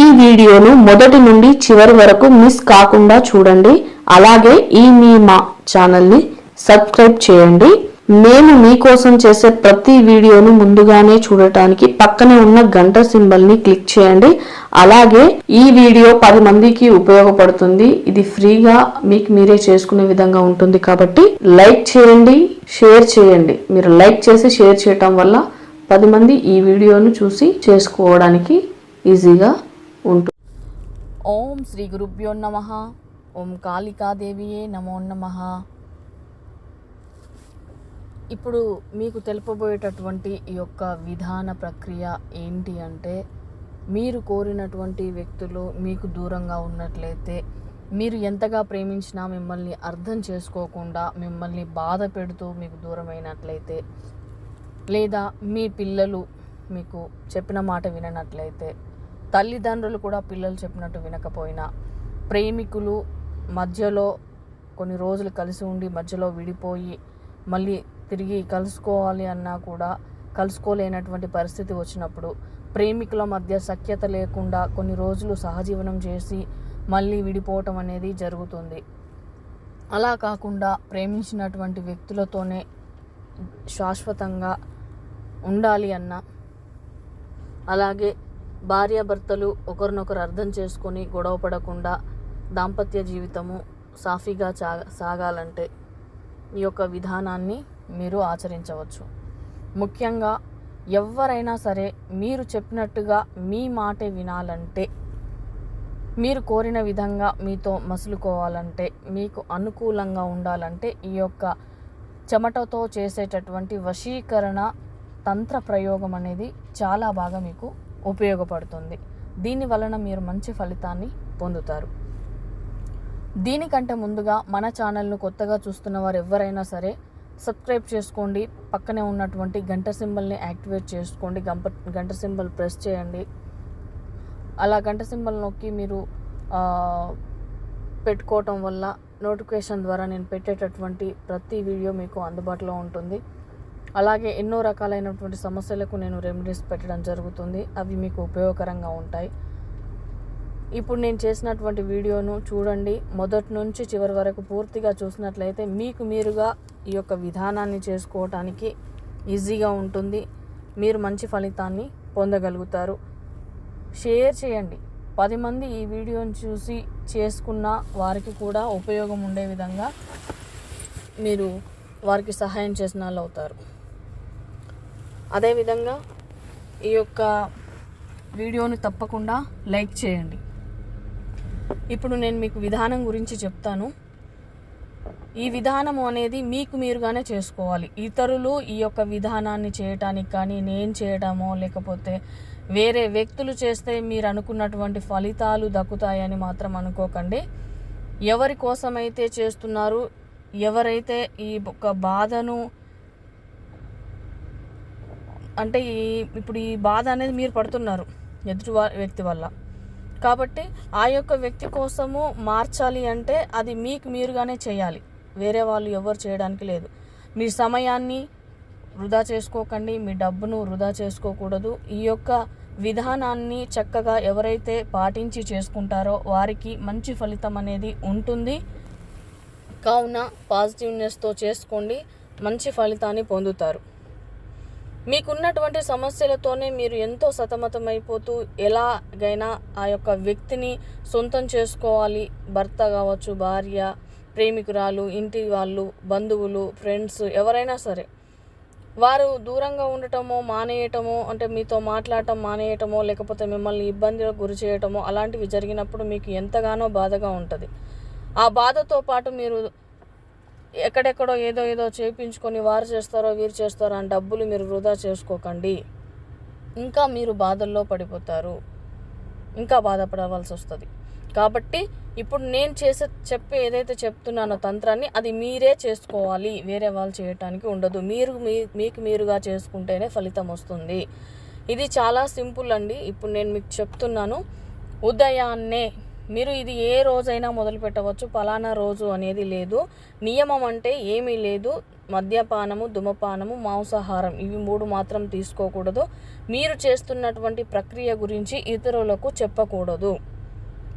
ఈ వీడియోను మొదటి నుండి చివరి వరకు మిస్ కాకుండా చూడండి. అలాగే ఈ మీ మా ఛానల్ని సబ్స్క్రైబ్ చేయండి. మేము మీకోసం చేసే ప్రతి వీడియోను ముందుగానే చూడటానికి పక్కనే ఉన్న గంట సింబల్ని క్లిక్ చేయండి. అలాగే ఈ వీడియో పది మందికి ఉపయోగపడుతుంది. ఇది ఫ్రీగా మీకు మీరే చేసుకునే విధంగా ఉంటుంది కాబట్టి లైక్ చేయండి షేర్ చేయండి. మీరు లైక్ చేసి షేర్ చేయటం వల్ల పది మంది ఈ వీడియోను చూసి చేసుకోవడానికి ఈజీగా ఉంటుంది ఓం శ్రీ గురుభ్యో నమ. ఓం కాళికాదేవియే నమో నమ. ఇప్పుడు మీకు తెలుపబోయేటటువంటి ఈ యొక్క విధాన ప్రక్రియ ఏంటి అంటే మీరు కోరినటువంటి వ్యక్తులు మీకు దూరంగా ఉన్నట్లయితే మీరు ఎంతగా ప్రేమించినా మిమ్మల్ని అర్థం చేసుకోకుండా మిమ్మల్ని బాధ పెడుతూ మీకు దూరమైనట్లయితే లేదా మీ పిల్లలు మీకు చెప్పిన మాట విననట్లయితే తల్లిదండ్రులు కూడా పిల్లలు చెప్పినట్టు వినకపోయినా ప్రేమికులు మధ్యలో కొన్ని రోజులు కలిసి ఉండి మధ్యలో విడిపోయి మళ్ళీ తిరిగి కలుసుకోవాలి అన్నా కూడా కలుసుకోలేనటువంటి పరిస్థితి వచ్చినప్పుడు ప్రేమికుల మధ్య సఖ్యత లేకుండా కొన్ని రోజులు సహజీవనం చేసి మళ్ళీ విడిపోవటం అనేది జరుగుతుంది. అలా కాకుండా ప్రేమించినటువంటి వ్యక్తులతోనే శాశ్వతంగా ఉండాలి అన్న. అలాగే భార్యాభర్తలు ఒకరినొకరు అర్థం చేసుకొని గొడవ పడకుండా దాంపత్య జీవితము సాఫీగా సాగాలంటే ఈ యొక్క విధానాన్ని మీరు ఆచరించవచ్చు. ముఖ్యంగా ఎవరైనా సరే మీరు చెప్పినట్టుగా మీ మాటే వినాలంటే మీరు కోరిన విధంగా మీతో మసులుకోవాలంటే మీకు అనుకూలంగా ఉండాలంటే ఈ యొక్క చెమటతో చేసేటటువంటి వశీకరణ తంత్ర ప్రయోగం అనేది చాలా బాగా మీకు ఉపయోగపడుతుంది. దీని వలన మీరు మంచి ఫలితాన్ని పొందుతారు. దీనికంటే ముందుగా మన ఛానల్ను కొత్తగా చూస్తున్న వారు ఎవరైనా సరే సబ్స్క్రైబ్ చేసుకోండి. పక్కనే ఉన్నటువంటి గంట సింబల్ని యాక్టివేట్ చేసుకోండి. గంప గంట సింబల్ ప్రెస్ చేయండి. అలా గంట సింబల్ నొక్కి మీరు పెట్టుకోవటం వల్ల నోటిఫికేషన్ ద్వారా నేను పెట్టేటటువంటి ప్రతి వీడియో మీకు అందుబాటులో ఉంటుంది. అలాగే ఎన్నో రకాలైనటువంటి సమస్యలకు నేను రెమెడీస్ పెట్టడం జరుగుతుంది. అవి మీకు ఉపయోగకరంగా ఉంటాయి. ఇప్పుడు నేను చేసినటువంటి వీడియోను చూడండి. మొదటి నుంచి చివరి వరకు పూర్తిగా చూసినట్లయితే మీకు మీరుగా ఈ యొక్క విధానాన్ని చేసుకోవటానికి ఈజీగా ఉంటుంది. మీరు మంచి ఫలితాన్ని పొందగలుగుతారు. షేర్ చేయండి. పది మంది ఈ వీడియోని చూసి చేసుకున్న వారికి కూడా ఉపయోగం ఉండే విధంగా మీరు వారికి సహాయం చేసిన వాళ్ళు అవుతారు అదేవిధంగా ఈ యొక్క వీడియోని తప్పకుండా లైక్ చేయండి. ఇప్పుడు నేను మీకు విధానం గురించి చెప్తాను. ఈ విధానము అనేది మీకు మీరుగానే చేసుకోవాలి. ఇతరులు ఈ యొక్క విధానాన్ని చేయటానికి కానీ నేను చేయడమో లేకపోతే వేరే వ్యక్తులు చేస్తే మీరు అనుకున్నటువంటి ఫలితాలు దక్కుతాయని మాత్రం అనుకోకండి. ఎవరి కోసమైతే చేస్తున్నారు ఎవరైతే ఈ యొక్క బాధను అంటే ఈ ఇప్పుడు ఈ బాధ అనేది మీరు పడుతున్నారు ఎదుటి వ్యక్తి వల్ల. కాబట్టి ఆ యొక్క వ్యక్తి కోసము మార్చాలి అంటే అది మీకు మీరుగానే చేయాలి. వేరే వాళ్ళు ఎవరు చేయడానికి లేదు. మీ సమయాన్ని వృధా చేసుకోకండి మీ డబ్బును వృధా చేసుకోకూడదు. ఈ యొక్క విధానాన్ని చక్కగా ఎవరైతే పాటించి చేసుకుంటారో వారికి మంచి ఫలితం అనేది ఉంటుంది. కావున పాజిటివ్నెస్తో చేసుకోండి మంచి ఫలితాన్ని పొందుతారు. మీకున్నటువంటి సమస్యలతోనే మీరు ఎంతో సతమతమైపోతూ ఎలాగైనా ఆ యొక్క వ్యక్తిని సొంతం చేసుకోవాలి. భర్త కావచ్చు భార్య ప్రేమికురాలు ఇంటి వాళ్ళు బంధువులు ఫ్రెండ్స్ ఎవరైనా సరే. వారు దూరంగా ఉండటమో మానేయటమో అంటే మీతో మాట్లాడటం మానేయటమో లేకపోతే మిమ్మల్ని ఇబ్బందులకు గురి చేయటమో అలాంటివి జరిగినప్పుడు మీకు ఎంతగానో బాధగా ఉంటుంది. ఆ బాధతో పాటు మీరు ఎక్కడెక్కడో ఏదో ఏదో చేయించుకొని వారు చేస్తారో వీరు చేస్తారో అని డబ్బులు మీరు వృధా చేసుకోకండి. ఇంకా మీరు బాధల్లో పడిపోతారు. ఇంకా బాధపడవలసి వస్తుంది. కాబట్టి ఇప్పుడు నేను చేసే చెప్పే ఏదైతే చెప్తున్నానో తంత్రాన్ని అది మీరే చేసుకోవాలి. వేరే వాళ్ళు చేయటానికి ఉండదు. మీరు మీ మీకు మీరుగా చేసుకుంటేనే ఫలితం వస్తుంది. ఇది చాలా సింపుల్ అండి. ఇప్పుడు నేను మీకు చెప్తున్నాను. ఉదయాన్నే మీరు ఇది ఏ రోజైనా మొదలు పెట్టవచ్చు. పలానా రోజు అనేది లేదు. నియమం అంటే ఏమీ లేదు. మద్యపానము ధూమపానము మాంసాహారం ఇవి మూడు మాత్రం తీసుకోకూడదు. మీరు చేస్తున్నటువంటి ప్రక్రియ గురించి ఇతరులకు చెప్పకూడదు.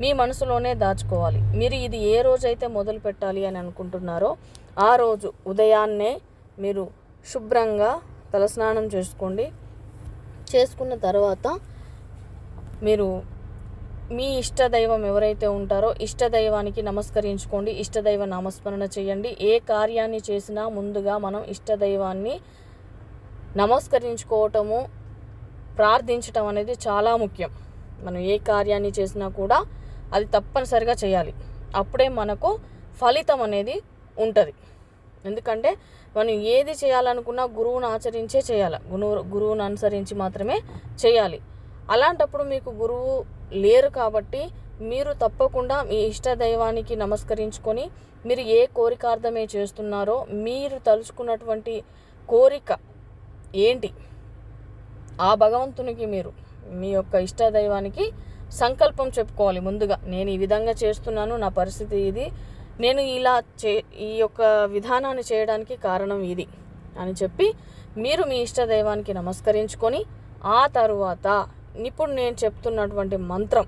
మీ మనసులోనే దాచుకోవాలి. మీరు ఇది ఏ రోజైతే మొదలు పెట్టాలి అని అనుకుంటున్నారో ఆ రోజు ఉదయాన్నే మీరు శుభ్రంగా తలస్నానం చేసుకోండి. చేసుకున్న తర్వాత మీరు మీ ఇష్ట దైవం ఎవరైతే ఉంటారో ఇష్ట దైవానికి నమస్కరించుకోండి ఇష్టదైవ నామస్మరణ చేయండి. ఏ కార్యాన్ని చేసినా ముందుగా మనం ఇష్ట దైవాన్ని నమస్కరించుకోవటము ప్రార్థించటం అనేది చాలా ముఖ్యం. మనం ఏ కార్యాన్ని చేసినా కూడా అది తప్పనిసరిగా చేయాలి. అప్పుడే మనకు ఫలితం అనేది ఉంటుంది. ఎందుకంటే మనం ఏది చేయాలనుకున్నా గురువును ఆచరించే చేయాలి. గురువు గురువును అనుసరించి మాత్రమే చేయాలి. అలాంటప్పుడు మీకు గురువు లేరు కాబట్టి మీరు తప్పకుండా మీ ఇష్ట దైవానికి నమస్కరించుకొని మీరు ఏ కోరికార్థమే చేస్తున్నారో మీరు తలుచుకున్నటువంటి కోరిక ఏంటి? ఆ భగవంతునికి మీరు మీ యొక్క ఇష్ట దైవానికి సంకల్పం చెప్పుకోవాలి ముందుగా. నేను ఈ విధంగా చేస్తున్నాను నా పరిస్థితి ఇది. నేను ఇలా చే ఈ యొక్క విధానాన్ని చేయడానికి కారణం ఇది అని చెప్పి మీరు మీ ఇష్ట దైవానికి నమస్కరించుకొని ఆ తరువాత ఇప్పుడు నేను చెప్తున్నటువంటి మంత్రం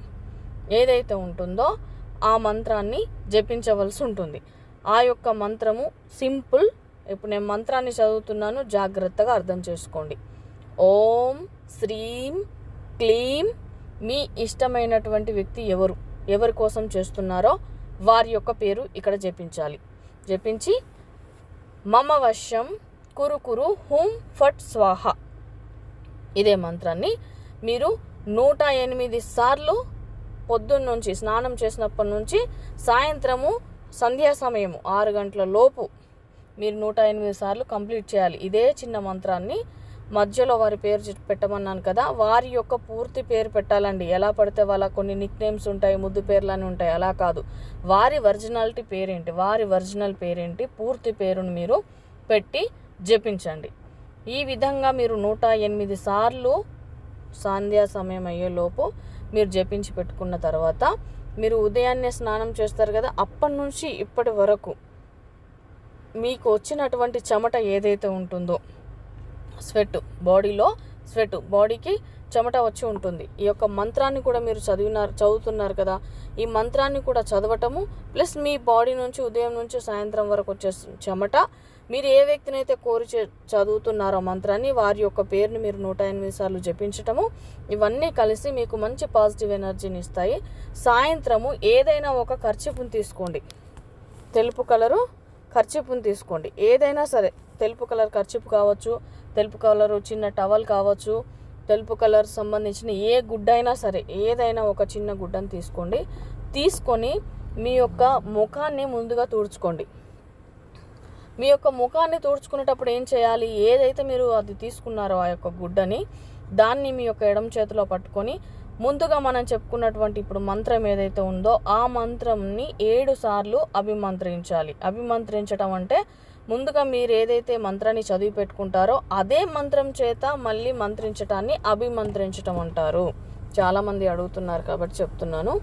ఏదైతే ఉంటుందో ఆ మంత్రాన్ని జపించవలసి ఉంటుంది. ఆ యొక్క మంత్రము సింపుల్. ఇప్పుడు నేను మంత్రాన్ని చదువుతున్నాను జాగ్రత్తగా అర్థం చేసుకోండి. ఓం శ్రీం క్లీం. మీ ఇష్టమైనటువంటి వ్యక్తి ఎవరు? ఎవరి కోసం చేస్తున్నారో వారి యొక్క పేరు ఇక్కడ జపించాలి. జపించి మమ వశం కురుకురు హుం ఫట్ స్వాహ. ఇదే మంత్రాన్ని మీరు నూట ఎనిమిది సార్లు పొద్దున్న నుంచి స్నానం చేసినప్పటి నుంచి సాయంత్రము సంధ్యా సమయము ఆరు గంటల లోపు మీరు నూట ఎనిమిది సార్లు కంప్లీట్ చేయాలి. ఇదే చిన్న మంత్రాన్ని మధ్యలో వారి పేరు పెట్టమన్నాను కదా వారి యొక్క పూర్తి పేరు పెట్టాలండి. ఎలా పడితే వాళ్ళ కొన్ని నిక్ నేమ్స్ ఉంటాయి ముద్దు పేర్లు అని ఉంటాయి అలా కాదు. వారి ఒరిజినాలిటీ పేరేంటి? వారి ఒరిజినల్ పేరేంటి? పూర్తి పేరును మీరు పెట్టి జపించండి. ఈ విధంగా మీరు నూట ఎనిమిది సార్లు సాంధ్యా సమయం అయ్యేలోపు మీరు జపించి పెట్టుకున్న తర్వాత మీరు ఉదయాన్నే స్నానం చేస్తారు కదా అప్పటి నుంచి ఇప్పటి వరకు మీకు వచ్చినటువంటి చెమట ఏదైతే ఉంటుందో స్వెట్ బాడీలో స్వెట్ బాడీకి చెమట వచ్చి ఉంటుంది. ఈ యొక్క మంత్రాన్ని కూడా మీరు చదివినారు చదువుతున్నారు కదా ఈ మంత్రాన్ని కూడా చదవటము ప్లస్ మీ బాడీ నుంచి ఉదయం నుంచి సాయంత్రం వరకు వచ్చే చెమట మీరు ఏ వ్యక్తిని అయితే కోరి చదువుతున్నారో మంత్రాన్ని వారి యొక్క పేరుని మీరు నూట ఎనిమిది సార్లు జపించటము ఇవన్నీ కలిసి మీకు మంచి పాజిటివ్ ఎనర్జీని ఇస్తాయి. సాయంత్రము ఏదైనా ఒక ఖర్చిపుని తీసుకోండి. తెలుపు కలరు ఖర్చిపుని తీసుకోండి. ఏదైనా సరే తెలుపు కలర్ ఖర్చిపు కావచ్చు తెలుపు కలరు చిన్న టవల్ కావచ్చు తెలుపు కలర్ సంబంధించిన ఏ గుడ్డ అయినా సరే ఏదైనా ఒక చిన్న గుడ్డను తీసుకోండి. తీసుకొని మీ యొక్క ముఖాన్ని ముందుగా తుడుచుకోండి. మీ యొక్క ముఖాన్ని తుడుచుకునేటప్పుడు ఏం చేయాలి? ఏదైతే మీరు అది తీసుకున్నారో ఆ యొక్క గుడ్డని దాన్ని మీ యొక్క ఎడమ చేతిలో పట్టుకొని ముందుగా మనం చెప్పుకున్నటువంటి ఇప్పుడు మంత్రం ఏదైతే ఉందో ఆ మంత్రంని ఏడు సార్లు అభిమంత్రించాలి. అభిమంత్రించడం అంటే ముందుగా మీరు ఏదైతే మంత్రాన్ని చదివి పెట్టుకుంటారో అదే మంత్రం చేత మళ్ళీ మంత్రించటాన్ని అభిమంత్రించటం అంటారు. చాలామంది అడుగుతున్నారు కాబట్టి చెప్తున్నాను.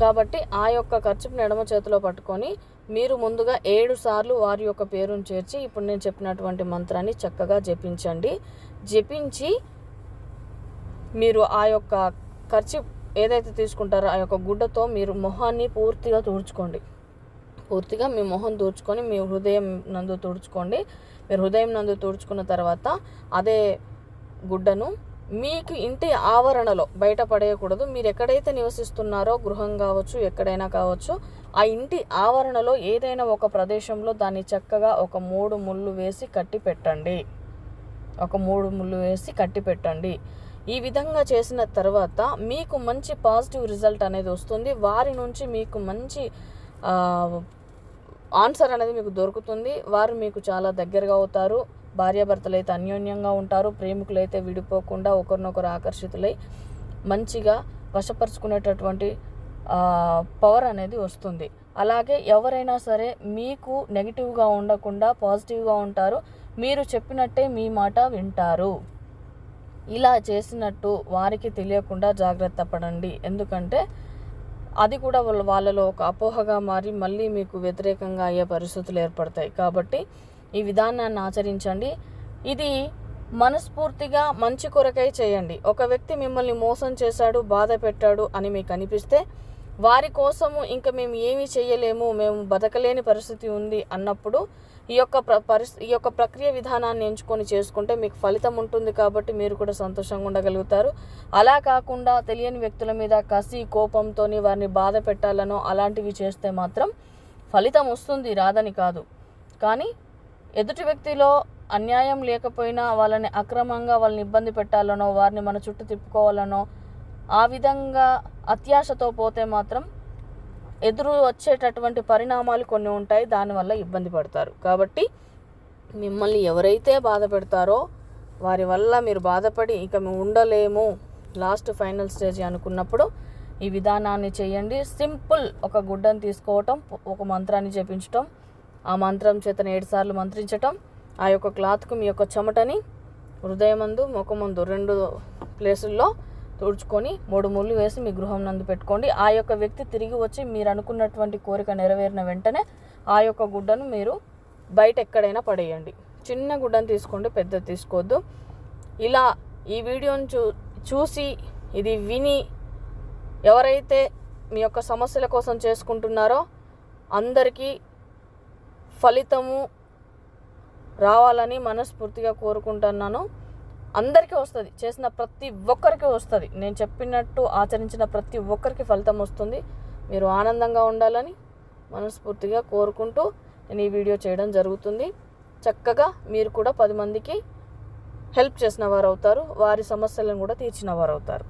కాబట్టి ఆ యొక్క ఖర్చుని ఎడమ చేతిలో పట్టుకొని మీరు ముందుగా ఏడు సార్లు వారి యొక్క పేరును చేర్చి ఇప్పుడు నేను చెప్పినటువంటి మంత్రాన్ని చక్కగా జపించండి. జపించి మీరు ఆ యొక్క ఖర్చు ఏదైతే తీసుకుంటారో ఆ యొక్క గుడ్డతో మీరు మొహాన్ని పూర్తిగా తుడుచుకోండి. పూర్తిగా మీ మొహం తుడుచుకొని మీ హృదయం నందు తుడుచుకోండి. మీరు హృదయం నందు తుడుచుకున్న తర్వాత అదే గుడ్డను మీకు ఇంటి ఆవరణలో బయట పడేయకూడదు. మీరు ఎక్కడైతే నివసిస్తున్నారో గృహం కావచ్చు ఎక్కడైనా కావచ్చు ఆ ఇంటి ఆవరణలో ఏదైనా ఒక ప్రదేశంలో దాన్ని చక్కగా ఒక మూడు ముళ్ళు వేసి కట్టి పెట్టండి. ఒక మూడు ముళ్ళు వేసి కట్టి పెట్టండి. ఈ విధంగా చేసిన తర్వాత మీకు మంచి పాజిటివ్ రిజల్ట్ అనేది వస్తుంది. వారి నుంచి మీకు మంచి ఆన్సర్ అనేది మీకు దొరుకుతుంది. వారు మీకు చాలా దగ్గరగా అవుతారు. భార్యాభర్తలు అయితే అన్యోన్యంగా ఉంటారు ప్రేమికులు అయితే విడిపోకుండా ఒకరినొకరు ఆకర్షితులై మంచిగా వశపరుచుకునేటటువంటి పవర్ అనేది వస్తుంది. అలాగే ఎవరైనా సరే మీకు నెగిటివ్గా ఉండకుండా పాజిటివ్గా ఉంటారు మీరు చెప్పినట్టే మీ మాట వింటారు. ఇలా చేసినట్టు వారికి తెలియకుండా జాగ్రత్త పడండి. ఎందుకంటే అది కూడా వాళ్ళ వాళ్ళలో ఒక అపోహగా మారి మళ్ళీ మీకు వ్యతిరేకంగా అయ్యే పరిస్థితులు ఏర్పడతాయి. కాబట్టి ఈ విధానాన్ని ఆచరించండి. ఇది మనస్ఫూర్తిగా మంచి కొరకై చేయండి. ఒక వ్యక్తి మిమ్మల్ని మోసం చేశాడు బాధ పెట్టాడు అని మీకు అనిపిస్తే వారి కోసము ఇంకా మేము ఏమీ చేయలేము మేము బతకలేని పరిస్థితి ఉంది అన్నప్పుడు ఈ యొక్క పరిస్థితి ఈ యొక్క ప్రక్రియ విధానాన్ని ఎంచుకొని చేసుకుంటే మీకు ఫలితం ఉంటుంది కాబట్టి మీరు కూడా సంతోషంగా ఉండగలుగుతారు. అలా కాకుండా తెలియని వ్యక్తుల మీద కసి కోపంతో వారిని బాధ పెట్టాలనో అలాంటివి చేస్తే మాత్రం ఫలితం వస్తుంది రాదని కాదు. కానీ ఎదుటి వ్యక్తిలో అన్యాయం లేకపోయినా వాళ్ళని అక్రమంగా వాళ్ళని ఇబ్బంది పెట్టాలనో వారిని మన చుట్టూ తిప్పుకోవాలనో ఆ విధంగా అత్యాశతో పోతే మాత్రం ఎదురు వచ్చేటటువంటి పరిణామాలు కొన్ని ఉంటాయి. దానివల్ల ఇబ్బంది పడతారు. కాబట్టి మిమ్మల్ని ఎవరైతే బాధ పెడతారో వారి వల్ల మీరు బాధపడి ఇక మేము ఉండలేము లాస్ట్ ఫైనల్ స్టేజ్ అనుకున్నప్పుడు ఈ విధానాన్ని చేయండి. సింపుల్ ఒక గుడ్డను తీసుకోవటం ఒక మంత్రాన్ని జపించటం ఆ మంత్రం చేతను ఏడుసార్లు మంత్రించటం ఆ యొక్క క్లాత్కు మీ యొక్క చెమటని హృదయమందు ముఖమందు రెండు ప్లేసుల్లో తుడుచుకొని మూడు ముళ్ళు వేసి మీ గృహం నందు పెట్టుకోండి. ఆ యొక్క వ్యక్తి తిరిగి వచ్చి మీరు అనుకున్నటువంటి కోరిక నెరవేరిన వెంటనే ఆ యొక్క గుడ్డను మీరు బయట ఎక్కడైనా పడేయండి. చిన్న గుడ్డను తీసుకోండి పెద్దది తీసుకోవద్దు. ఇలా ఈ వీడియోను చూ చూసి ఇది విని ఎవరైతే మీ యొక్క సమస్యల కోసం చేసుకుంటున్నారో అందరికీ ఫలితము రావాలని మనస్ఫూర్తిగా కోరుకుంటున్నాను. అందరికీ వస్తుంది చేసిన ప్రతి ఒక్కరికి వస్తుంది. నేను చెప్పినట్టు ఆచరించిన ప్రతి ఒక్కరికి ఫలితం వస్తుంది. మీరు ఆనందంగా ఉండాలని మనస్ఫూర్తిగా కోరుకుంటూ నేను ఈ వీడియో చేయడం జరుగుతుంది. చక్కగా మీరు కూడా పది మందికి హెల్ప్ చేసిన వారు అవుతారు వారి సమస్యలను కూడా తీర్చిన వారు అవుతారు